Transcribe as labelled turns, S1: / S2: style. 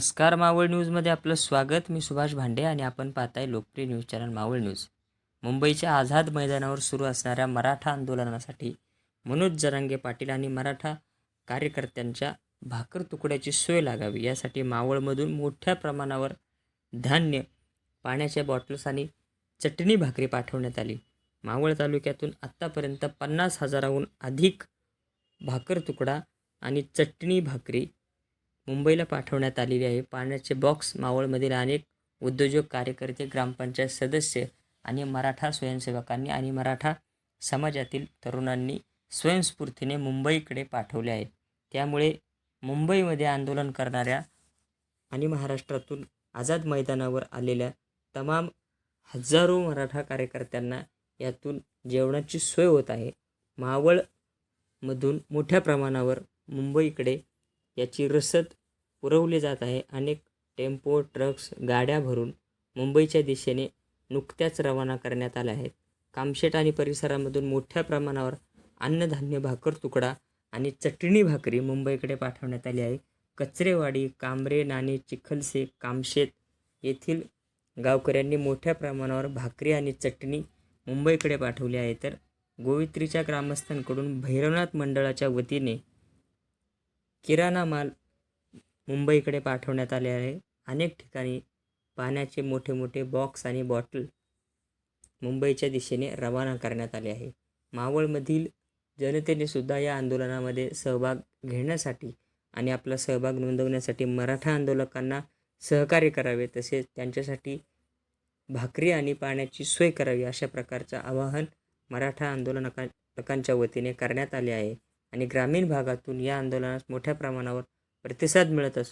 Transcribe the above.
S1: नमस्कार मावळ न्यूजमध्ये आपलं स्वागत. मी सुभाष भांडे आणि आपण पाहताय लोकप्रिय न्यूज चॅनल मावळ न्यूज. मुंबईच्या आझाद मैदानावर सुरू असणाऱ्या मराठा आंदोलनासाठी मनोज जरांगे पाटील आणि मराठा कार्यकर्त्यांच्या भाकर तुकड्याची सोय लागावी. यासाठी मावळमधून मोठ्या प्रमाणावर धान्य पाण्याच्या बॉटल्स आणि चटणी भाकरी पाठवण्यात आली. मावळ तालुक्यातून आत्तापर्यंत पन्नास हजाराहून अधिक भाकर तुकडा आणि चटणी भाकरी मुंबईला पाठवण्यात आलेली आहे. पाण्याचे बॉक्स मावळमधील अनेक उद्योजक कार्यकर्ते ग्रामपंचायत सदस्य आणि मराठा स्वयंसेवकांनी आणि मराठा समाजातील तरुणांनी स्वयंस्फूर्तीने मुंबईकडे पाठवले आहेत. त्यामुळे मुंबईमध्ये आंदोलन करणाऱ्या आणि महाराष्ट्रातून आझाद मैदानावर आलेल्या तमाम हजारो मराठा कार्यकर्त्यांना यातून जेवणाची सोय होत आहे. मावळमधून मोठ्या प्रमाणावर मुंबईकडे याची रसद पुरवली जात आहे. अनेक टेम्पो ट्रक्स गाड्या भरून मुंबईच्या दिशेने नुकत्याच रवाना करण्यात आल्या आहेत. कामशेट आणि परिसरामधून मोठ्या प्रमाणावर अन्नधान्य भाकर तुकडा आणि चटणी भाकरी मुंबईकडे पाठवण्यात आली आहे. कचरेवाडी कांबरे नाणे चिखलसे कामशेत येथील गावकऱ्यांनी मोठ्या प्रमाणावर भाकरी आणि चटणी मुंबईकडे पाठवली आहे. तर गोवित्रीच्या ग्रामस्थांकडून भैरवनाथ मंडळाच्या वतीने किराणा माल मुंबईकडे पाठवण्यात आले आहे. अनेक ठिकाणी पाण्याचे मोठे मोठे बॉक्स आणि बॉटल मुंबईच्या दिशेने रवाना करण्यात आले आहे. मावळमधील जनतेने सुद्धा या आंदोलनामध्ये सहभाग घेण्यासाठी आणि आपला सहभाग नोंदवण्यासाठी मराठा आंदोलकांना सहकार्य करावे तसेच त्यांच्यासाठी भाकरी आणि पाण्याची सोय करावी अशा प्रकारचं आवाहन मराठा आंदोलनकांच्या वतीने करण्यात आले आहे. आणि ग्रामीण भागातून या आंदोलनास मोठ्या प्रमाणावर प्रतिसाद मिळत असून